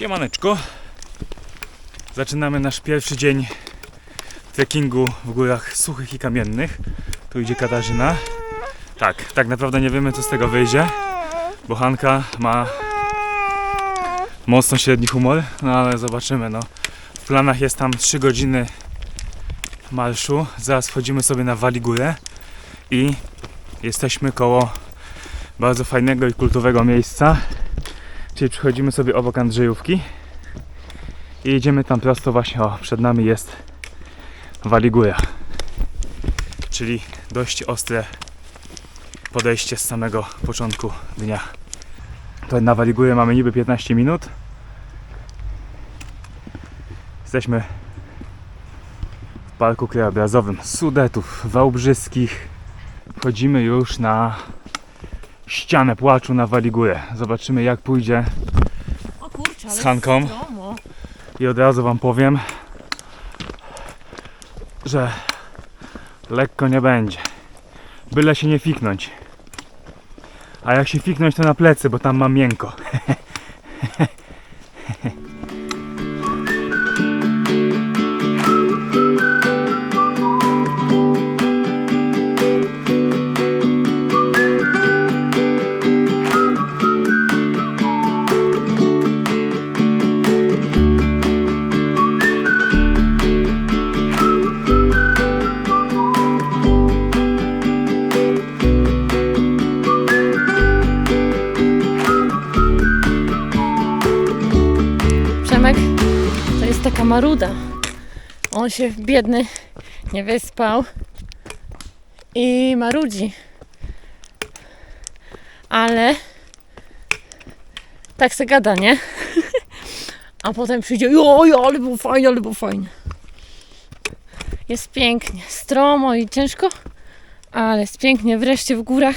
Siemaneczko. Zaczynamy nasz pierwszy dzień trekkingu w górach suchych i kamiennych. Tu idzie Katarzyna. Tak, tak naprawdę nie wiemy co z tego wyjdzie, bo Hanka ma mocno średni humor, no ale zobaczymy. No. W planach jest tam 3 godziny marszu. Zaraz wchodzimy sobie na Waligórę i jesteśmy koło bardzo fajnego i kultowego miejsca. Czyli przychodzimy sobie obok Andrzejówki i jedziemy tam prosto właśnie, o, przed nami jest Waligóra. Czyli dość ostre podejście z samego początku dnia. Tutaj na Waligórę mamy niby 15 minut. Jesteśmy w parku krajobrazowym Sudetów Wałbrzyskich. Wchodzimy już na ścianę płaczu na Waligórę. Zobaczymy jak pójdzie O kurczę, ale Z Hanką. stromo. i od razu Wam powiem, że lekko nie będzie. Byle się nie fiknąć. A jak się fiknąć to na plecy, bo tam mam miękko. maruda. On się biedny nie wyspał i marudzi. Ale tak se gada, nie? A potem przyjdzie, oj, ale było fajnie, ale było fajnie. Jest pięknie, stromo i ciężko, ale jest pięknie. Wreszcie w górach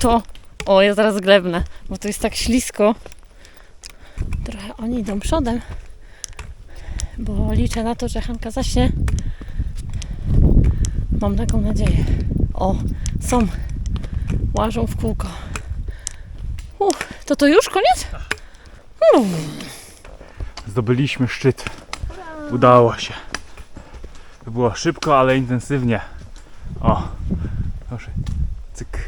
to, o, ja zaraz glebnę, bo to jest tak ślisko. Trochę oni idą przodem, bo liczę na to, że Hanka zaśnie. Mam taką nadzieję. O, są. Łażą w kółko. Uff, to to już koniec? Uff, Zdobyliśmy szczyt. Udało się. Było szybko, ale intensywnie. O, proszę. Cyk.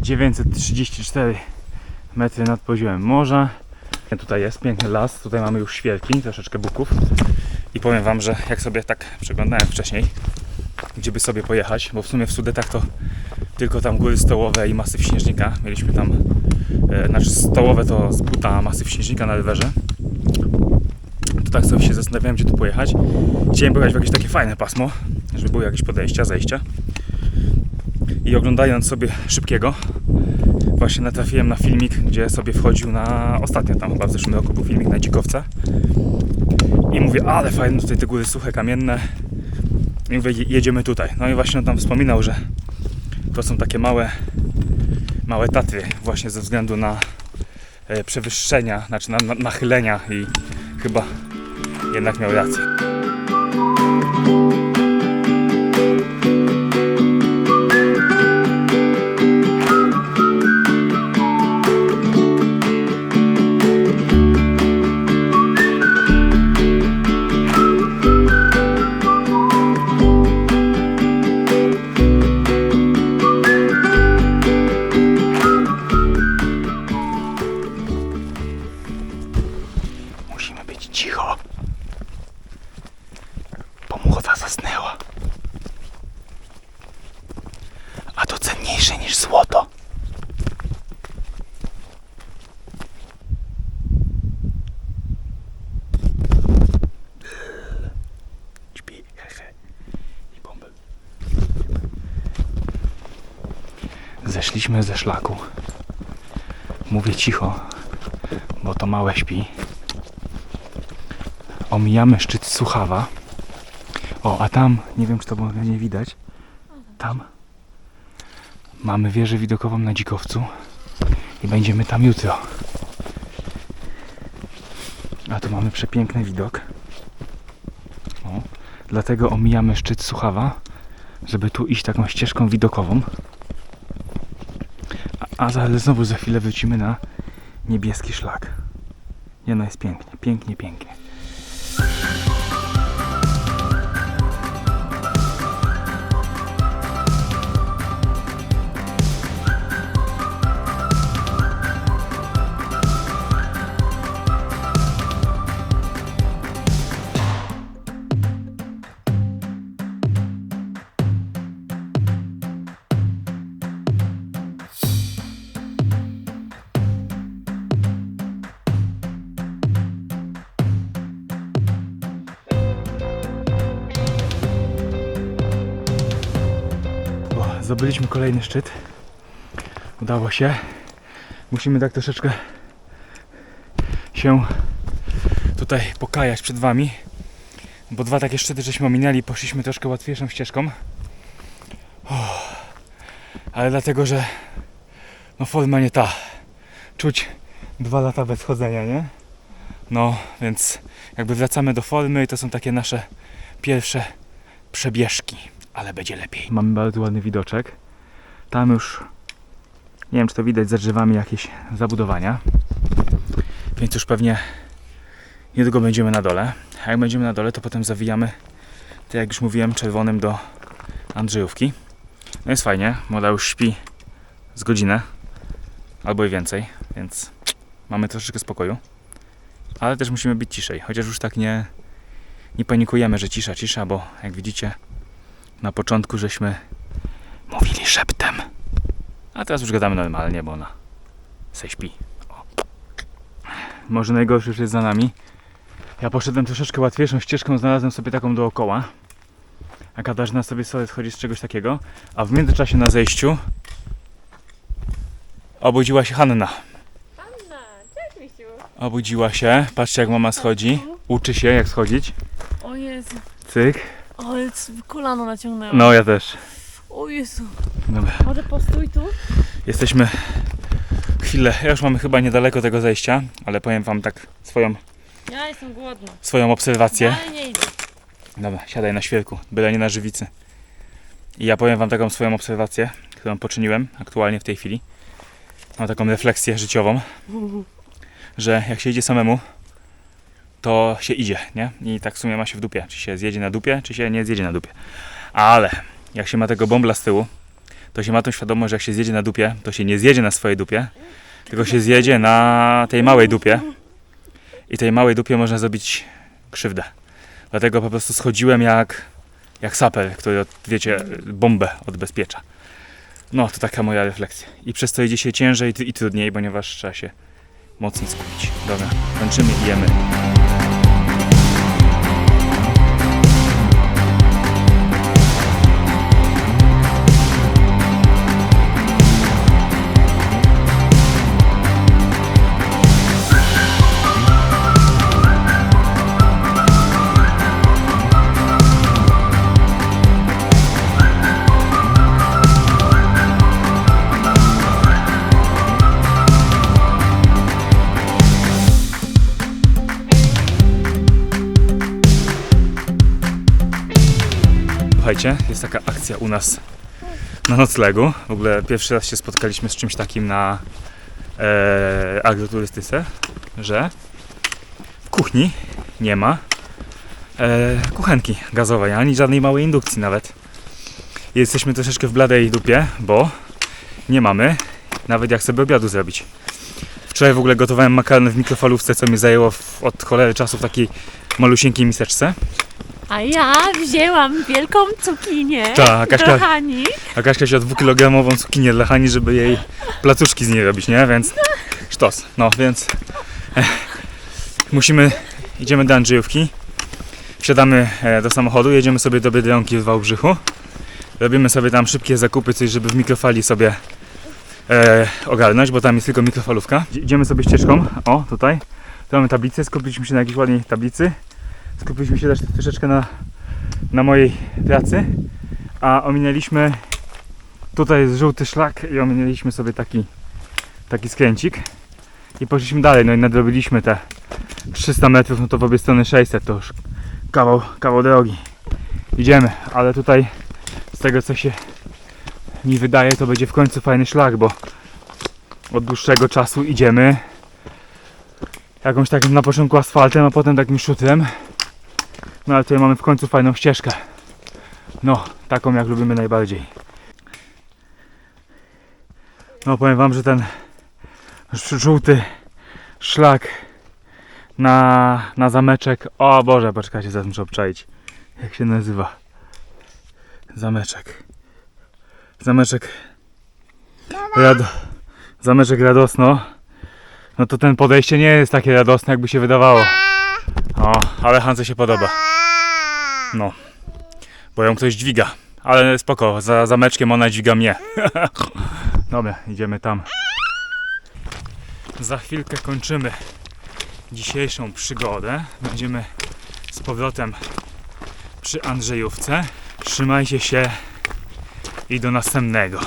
934 metry nad poziomem morza. Tutaj jest piękny las, tutaj mamy już świerki, troszeczkę buków. I powiem Wam, że jak sobie tak przeglądałem wcześniej, gdzie by sobie pojechać, bo w sumie w Sudetach to tylko tam góry stołowe i masyw śnieżnika. Mieliśmy tam, e, znaczy stołowe to z buta masyw śnieżnika na rowerze. To tak sobie się zastanawiałem, gdzie tu pojechać. Chciałem pojechać w jakieś takie fajne pasmo, żeby były jakieś podejścia, zejścia. I oglądając sobie szybkiego, właśnie natrafiłem na filmik, gdzie sobie wchodził na ostatnio tam chyba w zeszłym roku był filmik na dzikowca. I mówię, ale fajne tutaj te góry suche, kamienne. I mówię, je- jedziemy tutaj. No i właśnie on tam wspominał, że to są takie małe, małe Tatry właśnie ze względu na e, przewyższenia, znaczy na, na nachylenia i chyba jednak miał rację. Cenniejsze niż złoto. Zeszliśmy ze szlaku. Mówię cicho, bo to małe śpi. Omijamy szczyt Suchawa. O, a tam, nie wiem czy to było nie widać, tam mamy wieżę widokową na Dzikowcu i będziemy tam jutro. A tu mamy przepiękny widok. O, dlatego omijamy szczyt Suchawa, żeby tu iść taką ścieżką widokową. A, a znowu za chwilę wrócimy na niebieski szlak. Nie no, jest pięknie, pięknie, pięknie. Zdobyliśmy kolejny szczyt. Udało się. Musimy tak troszeczkę się tutaj pokajać przed Wami, bo dwa takie szczyty żeśmy ominęli, poszliśmy troszkę łatwiejszą ścieżką. O, ale dlatego, że no forma nie ta. Czuć dwa lata bez chodzenia, nie? No, więc jakby wracamy do formy i to są takie nasze pierwsze przebieżki ale będzie lepiej. Mamy bardzo ładny widoczek. Tam już nie wiem, czy to widać za drzewami jakieś zabudowania. Więc już pewnie niedługo będziemy na dole. A jak będziemy na dole, to potem zawijamy, tak jak już mówiłem, czerwonym do Andrzejówki. No jest fajnie, młoda już śpi z godzinę albo i więcej, więc mamy troszeczkę spokoju. Ale też musimy być ciszej, chociaż już tak nie, nie panikujemy, że cisza, cisza, bo jak widzicie, na początku żeśmy mówili szeptem. A teraz już gadamy normalnie, bo ona se śpi. O. Może najgorszy już jest za nami. Ja poszedłem troszeczkę łatwiejszą ścieżką, znalazłem sobie taką dookoła. A Katarzyna sobie sobie schodzi z czegoś takiego. A w międzyczasie na zejściu obudziła się Hanna. Anna, cześć Misiu. Obudziła się. Patrzcie jak mama schodzi. Uczy się jak schodzić. O Jezu, Cyk. Ale c- kolano naciągnęłam. No ja też. O Jezu. Dobra. Może postój tu? Jesteśmy chwilę, ja już mamy chyba niedaleko tego zejścia, ale powiem wam tak swoją, Ja jestem głodna. swoją obserwację. Ale nie idę. Dobra, siadaj na świerku, byle nie na żywicy. I ja powiem wam taką swoją obserwację, którą poczyniłem aktualnie w tej chwili. Mam taką refleksję życiową, że jak się idzie samemu, to się idzie, nie? I tak w sumie ma się w dupie, czy się zjedzie na dupie, czy się nie zjedzie na dupie. Ale jak się ma tego bąbla z tyłu, to się ma tą świadomość, że jak się zjedzie na dupie, to się nie zjedzie na swojej dupie, tylko się zjedzie na tej małej dupie. I tej małej dupie można zrobić krzywdę. Dlatego po prostu schodziłem jak, jak saper, który, wiecie, bombę odbezpiecza. No, to taka moja refleksja. I przez to idzie się ciężej i trudniej, ponieważ trzeba się mocno skupić. Dobra, kończymy i jemy. Słuchajcie, jest taka akcja u nas na noclegu. W ogóle pierwszy raz się spotkaliśmy z czymś takim na e, agroturystyce, że w kuchni nie ma e, kuchenki gazowej, ani żadnej małej indukcji nawet. Jesteśmy troszeczkę w bladej dupie, bo nie mamy nawet jak sobie obiadu zrobić. Wczoraj w ogóle gotowałem makaron w mikrofalówce, co mi zajęło w, od cholery czasu w takiej malusieńkiej miseczce. A ja wzięłam wielką cukinię Tak, Kaśka- do Hani. A Kaśka wzięła dwukilogramową cukinię dla Hani, żeby jej placuszki z niej robić, nie? Więc sztos. No, więc eh, musimy, idziemy do Andrzejówki, wsiadamy e, do samochodu, jedziemy sobie do Biedronki w Wałbrzychu, robimy sobie tam szybkie zakupy, coś żeby w mikrofali sobie e, ogarnąć, bo tam jest tylko mikrofalówka. Idziemy sobie ścieżką, o tutaj, tu mamy tablicę, skupiliśmy się na jakiejś ładnej tablicy, skupiliśmy się też troszeczkę na, na mojej pracy, a ominęliśmy tutaj jest żółty szlak i ominęliśmy sobie taki taki skręcik i poszliśmy dalej, no i nadrobiliśmy te 300 metrów, no to w obie strony 600 to już kawał, kawał drogi idziemy, ale tutaj z tego co się mi wydaje to będzie w końcu fajny szlak, bo od dłuższego czasu idziemy jakąś takim na początku asfaltem, a potem takim szutrem. No ale tutaj mamy w końcu fajną ścieżkę. No, taką jak lubimy najbardziej. No powiem wam, że ten żółty szlak na, na zameczek. O Boże, poczekajcie, zaraz muszę obczaić. Jak się nazywa? Zameczek. Zameczek. Rad... Zameczek radosno. No to ten podejście nie jest takie radosne, jakby się wydawało. O, ale Hance się podoba. No. Bo ją ktoś dźwiga. Ale spoko, za zameczkiem ona dźwiga mnie. Dobra, idziemy tam. Za chwilkę kończymy dzisiejszą przygodę. Będziemy z powrotem przy Andrzejówce. Trzymajcie się i do następnego.